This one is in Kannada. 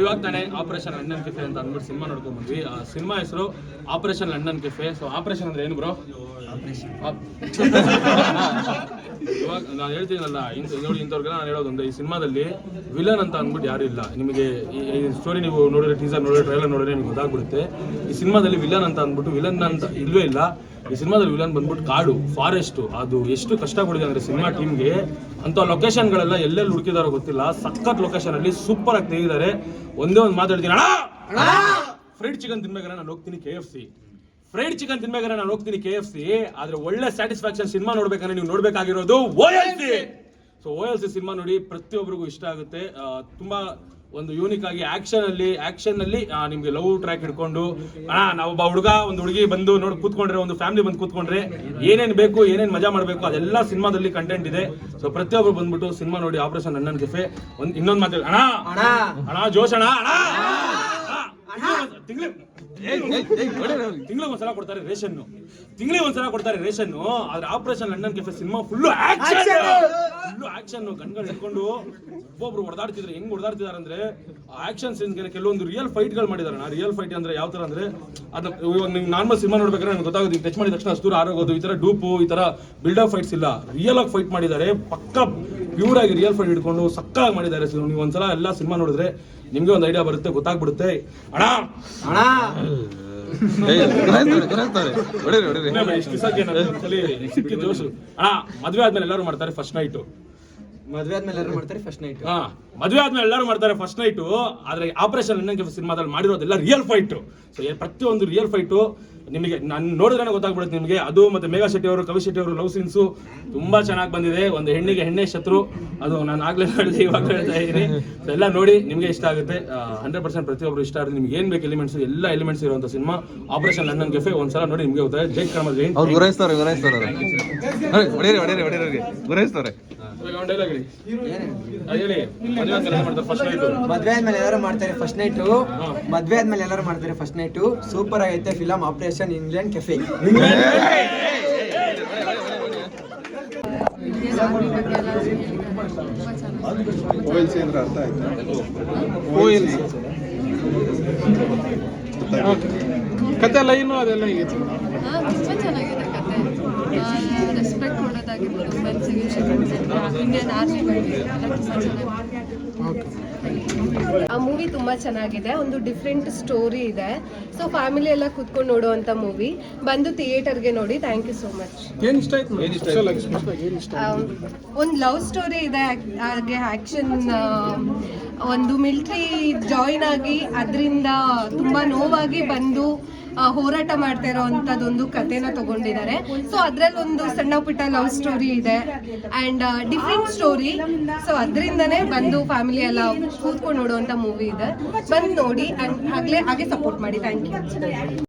ಇವಾಗ ತಾನೇ ಆಪರೇಷನ್ ಲಂಡನ್ ಕೆಫೆ ಅಂತ ಅಂದ್ಬಿಟ್ಟು ಸಿನಿಮಾ ನೋಡ್ಕೊಂಡ್ ಬಂದ್ವಿ. ಆ ಸಿನಿಮಾ ಹೆಸರು operation London cafe so operation ಅಂದ್ರೆ ಏನು ಬ್ರೋ ಇವಾಗ ನಾನು ಹೇಳ್ತೀನಲ್ಲ ನೋಡಿ ಇಂಥವ್ರಿಗೆಲ್ಲ ನಾನು ಹೇಳೋದೊಂದು ಈ ಸಿನಿಮಾದಲ್ಲಿ ವಿಲನ್ ಅಂತ ಅಂದ್ಬಿಟ್ಟು ಯಾರು ಇಲ್ಲ. ನಿಮಗೆ ಈ ಸ್ಟೋರಿ ನೀವು ನೋಡಿದ್ರೆ ಟೀಸರ್ ನೋಡಿದ್ರೆ ಟ್ರೈಲರ್ ನೋಡಿದ್ರೆ ನಿಮ್ಗೆ ಗೊತ್ತಾಗ್ಬಿಡುತ್ತೆ. ಈ ಸಿನಿಮಾದಲ್ಲಿ ವಿಲನ್ ಅಂತ ಅಂದ್ಬಿಟ್ಟು ವಿಲನ್ ಅಂತ ಇಲ್ವೇ ಇಲ್ಲ. ಈ ಸಿನಿಮಾದಲ್ಲಿ ವಿಲನ್ ಬಂದ್ಬಿಟ್ಟು ಕಾಡು ಫಾರೆಸ್ಟ್ ಅದು ಎಷ್ಟು ಕಷ್ಟ ಕೊಡಿದೆ ಅಂದ್ರೆ ಸಿನಿಮಾ ಟೀಮ್ಗೆ ಅಂತ ಲೊಕೇಶನ್ಗಳೆಲ್ಲ ಎಲ್ಲೆಲ್ಲಿ ಹುಡುಕಿದಾರೋ ಗೊತ್ತಿಲ್ಲ. ಸಖತ್ ಲೊಕೇಶನ್ ಅಲ್ಲಿ ಸೂಪರ್ ಆಗಿ ತೆಗೆದಿದ್ದಾರೆ ಒಂದೇ ಒಂದು ಮಾತಾಡ್ತೀನಿ ಅಣ್ಣ! ಫ್ರೈಡ್ ಚಿಕನ್ ತಿನ್ಬೇಕಾದ್ರೆ ನಾನು ಹೋಗ್ತೀನಿ K F C fried chicken ತಿನ್ಬೇಕಾದ್ರೆ ನಾನು ಹೋಗ್ತೀನಿ ಕೆ ಎಫ್ ಸಿ ಆದ್ರೆ ಒಳ್ಳೆ ಸ್ಯಾಟಿಸ್ಫ್ಯಾಕ್ಷನ್ ಸಿನಿಮಾ ನೋಡ್ಬೇಕಂದ್ರೆ ನೀವು ನೋಡ್ಬೇಕಾಗಿರೋದು O L C so O L C cinema ನೋಡಿ ಪ್ರತಿಯೊಬ್ಬರಿಗೂ ಇಷ್ಟ ಆಗುತ್ತೆ. ತುಂಬಾ ಒಂದು ಯೂನಿಕ್ ಆಗಿ ಆಕ್ಷನ್ ಅಲ್ಲಿ ಆಕ್ಷನ್ ಅಲ್ಲಿ ನಿಮ್ಗೆ ಲವ್ ಟ್ರ್ಯಾಕ್ ಹಿಡ್ಕೊಂಡು ಅಣ್ಣ ನಾವೊಬ್ಬ ಹುಡುಗ ಒಂದು ಹುಡುಗಿ ಬಂದು ನೋಡಿ ಕೂತ್ಕೊಂಡ್ರೆ ಒಂದು ಫ್ಯಾಮಿಲಿ ಬಂದು ಕೂತ್ಕೊಂಡ್ರೆ ಏನೇನು ಬೇಕು ಏನೇನು ಮಜಾ ಮಾಡಬೇಕು ಅದೆಲ್ಲ ಸಿನಿಮಾದಲ್ಲಿ ಕಂಟೆಂಟ್ ಇದೆ. ಸೊ ಪ್ರತಿಯೊಬ್ಬರು ಬಂದ್ಬಿಟ್ಟು ಸಿನಿಮಾ ನೋಡಿ ಆಪರೇಷನ್ ಅಣ್ಣನ್ ಕೆಫೆ ಒಂದು ಇನ್ನೊಂದು ಮಾತು ಅಣ್ಣ! ಅಣ್ಣ! ಜೋಶ್ ಅಣ್ಣ! ತಿಂಗಳಿಗೆ ಒಂದ್ಸಲ ಕೊಡ್ತಾರೆ ರೇಷನ್. ತಿಂಗಳಿಗೆ ಒಂದ್ಸಲ ಕೊಡ್ತಾರೆ ರೇಷನ್. ಆದ್ರೆ operation London cafe cinema full action full action ಗನ್ಗಳು ಇಟ್ಕೊಂಡು ಒಬ್ಬೊಬ್ರು ಹೊಡೆದಾಡ್ತಿದ್ರೆ ಹೆಂಗ್ ಹೊಡೆದಾಡ್ತಿದಾರೆ ಅಂದ್ರೆ ಆಕ್ಷನ್ ಸೀನ್ಸ್ ಕೆಲವೊಂದು ರಿಯಲ್ ಫೈಟ್ಗಳು ಮಾಡಿದಾರೆ. ನಾ ರಿಯಲ್ ಫೈಟ್ ಅಂದ್ರೆ ಯಾವ ತರ ಅಂದ್ರೆ ಅದನ್ನ ಇವಾಗ ನಿಮ್ಗೆ ನಾರ್ಮಲ್ ಸಿನಿಮಾ ನೋಡ್ಬೇಕಾದ್ರೆ ನನಗೆ ಗೊತ್ತಾಗುತ್ತೆ ಟಚ್ ಮಾಡಿದ ತಕ್ಷಣ ಅಷ್ಟು ದೂರ ಆರೋಗೋದು ಈ ತರ ಡೂಪು ಈ ತರ ಬಿಲ್ಡಪ್ ಫೈಟ್ಸ್ ಇಲ್ಲ. ರಿಯಲ್ ಆಗಿ ಫೈಟ್ ಮಾಡಿದ್ದಾರೆ ಪಕ್ಕ ಪ್ಯೂರ್ ಆಗಿ ರಿಯಲ್ ಫೈಟ್ ಹಿಡ್ಕೊಂಡು ಸಕ್ಕಾಗಿ ಮಾಡಿದ್ದಾರೆ ಸರ್ ನೀವು ಒಂದ್ಸಲ ಎಲ್ಲ ಸಿನಿಮಾ ನೋಡಿದ್ರೆ ನಿಮ್ಗೆ ಒಂದು ಐಡಿಯಾ ಬರುತ್ತೆ ಗೊತ್ತಾಗ್ಬಿಡುತ್ತೆ. ಅಣ್ಣ! ಅಣ್ಣ! ಸಿಕ್ಕಿದ್ ಜೋಶು. ಅಣ್ಣ ಮದ್ವೆ ಆದ್ಮೇಲೆ ಎಲ್ಲರೂ ಮಾಡ್ತಾರೆ ಫಸ್ಟ್ ನೈಟು ಮದ್ವೆ ಆದ್ಮೇಲೆ ಎಲ್ಲರೂ ಮಾಡ್ತಾರೆ ಫಸ್ಟ್ ನೈಟ್ ಹಾ ಮದ್ವೆ ಆದ್ಮೇಲೆ ಎಲ್ಲರೂ ಮಾಡ್ತಾರೆ ಫಸ್ಟ್ ನೈಟು ಆದ್ರೆ ಆಪರೇಷನ್ ಅನ್ನಂಗೆ ಸಿನಿಮಾದಲ್ಲಿ ಮಾಡಿರೋದೆಲ್ಲ ರಿಯಲ್ ಫೈಟ್ ಸೊ ಪ್ರತಿಯೊಂದು ರಿಯಲ್ ಫೈಟು ನಿಮಗೆ ನಾನು ನೋಡಿದ್ರೆ ಗೊತ್ತಾಗ್ಬಿಡುತ್ತೆ ನಿಮಗೆ. ಅದು ಮತ್ತೆ ಮೇಘಾ ಶೆಟ್ಟಿ ಅವರು ಕವಿ ಶೆಟ್ಟಿ ಅವರು ಲವ್ ಸೀನ್ಸು ತುಂಬಾ ಚೆನ್ನಾಗಿ ಬಂದಿದೆ. ಒಂದು ಹೆಣ್ಣಿಗೆ ಹೆಣ್ಣೆ ಶತ್ರು. ಅದು ನಾನು ಆಗ್ಲೇ ಹೇಳಿದೆ ಇವಾಗ ಹೇಳ್ತಾ ಇದ್ದೀನಿ. ಎಲ್ಲ ನೋಡಿ ನಿಮಗೆ ಇಷ್ಟ ಆಗುತ್ತೆ. ಹಂಡ್ರೆಡ್ ಪರ್ಸೆಂಟ್ ಪ್ರತಿಯೊಬ್ಬರು ಇಷ್ಟ ಆದ್ರೆ ನಿಮ್ಗೆ ಏನ್ ಬೇಕು ಎಲಿಮೆಂಟ್ಸ್ ಎಲ್ಲ ಎಲಿಮೆಂಟ್ಸ್ ಇರುವಂತ ಸಿನಿಮಾ ಆಪರೇಷನ್ ಲಂಡನ್ ಕೆಫೆ ಒಂದ್ಸಲ ನೋಡಿ ನಿಮಗೆ ಗೊತ್ತಾಗುತ್ತೆ. ಜೈ ಕರ್ಮ ಜೈನ್ ಅವ್ರು ಗುರಾಯಿಸ್ತಾರೆ ಮದುವೆ ಆದ್ಮೇಲೆ ಏನ್ ಮಾಡ್ತಾರೆ ಫಸ್ಟ್ ನೈಟು ಮದ್ವೆ ಆದ್ಮೇಲೆ ಎಲ್ಲರೂ ಮಾಡ್ತಾರೆ ಫಸ್ಟ್ ನೈಟು ಮದ್ವೆ ಆದ್ಮೇಲೆ ಎಲ್ಲರೂ ಮಾಡ್ತಾರೆ ಫಸ್ಟ್ ನೈಟು ಸೂಪರ್ ಆಗೈತೆ ಫಿಲಮ್ ಆಪರೇಷನ್ ಇಂಗ್ಲೆಂಡ್ ಕೆಫೆ ಕತೆ ಲೈನು ಅದೆಲ್ಲ ಹೇಗಿತ್ತು ಹಾ, ತುಂಬಾ ಚೆನ್ನಾಗಿದೆ ಕತೆ ರೆಸ್ಪೆಕ್ಟ್ ಕೊಡೋದಾಗಿರ್ಬೋದು ಇಂಡಿಯನ್ ಆರ್ಮಿ ಬಗ್ಗೆ ಎಲ್ಲ ತುಂಬಾ ಆ ಮೂವಿ ತುಂಬಾ ಚೆನ್ನಾಗಿದೆ. ಒಂದು ಡಿಫ್ರೆಂಟ್ ಸ್ಟೋರಿ ಇದೆ. ಸೊ ಫ್ಯಾಮಿಲಿ ಎಲ್ಲ ಕೂತ್ಕೊಂಡು ನೋಡುವಂತ ಮೂವಿ ಬಂದು ಥಿಯೇಟರ್ಗೆ ನೋಡಿ. ಥ್ಯಾಂಕ್ ಯು ಸೋ ಮಚ್ ಏನ್ ಇಷ್ಟ ಆಯ್ತು ಸ್ಪೆಷಲ್ ಆಗಿ ಸ್ಪೆಷಲ್ ಏನ್ ಇಷ್ಟ ಒಂದು ಲವ್ ಸ್ಟೋರಿ ಇದೆ. ಹಾಗೆ ಆಕ್ಷನ್ ಒಂದು ಮಿಲ್ಟ್ರಿ ಜಾಯಿನ್ ಆಗಿ ಅದರಿಂದ ತುಂಬಾ ನೋವಾಗಿ ಬಂದು ಹೋರಾಟ ಮಾಡ್ತಾ ಇರೋ ಒಂದು ಕಥೆನ ತಗೊಂಡಿದ್ದಾರೆ. ಸೊ ಅದ್ರಲ್ಲಿ ಒಂದು ಸಣ್ಣ ಪುಟ್ಟ ಲವ್ ಸ್ಟೋರಿ ಇದೆ. ಅಂಡ್ ಡಿಫ್ರೆಂಟ್ ಸ್ಟೋರಿ ಸೊ ಅದರಿಂದನೇ ಬಂದು ಫ್ಯಾಮಿಲಿ ಎಲ್ಲ ಕೂತ್ಕೊಂಡು ನೋಡುವಂತ ಮೂವಿ ಇದೆ. ಬಂದು ನೋಡಿ ಅಂಡ್ ಆಗ್ಲೇ ಹಾಗೆ ಸಪೋರ್ಟ್ ಮಾಡಿ. Thank you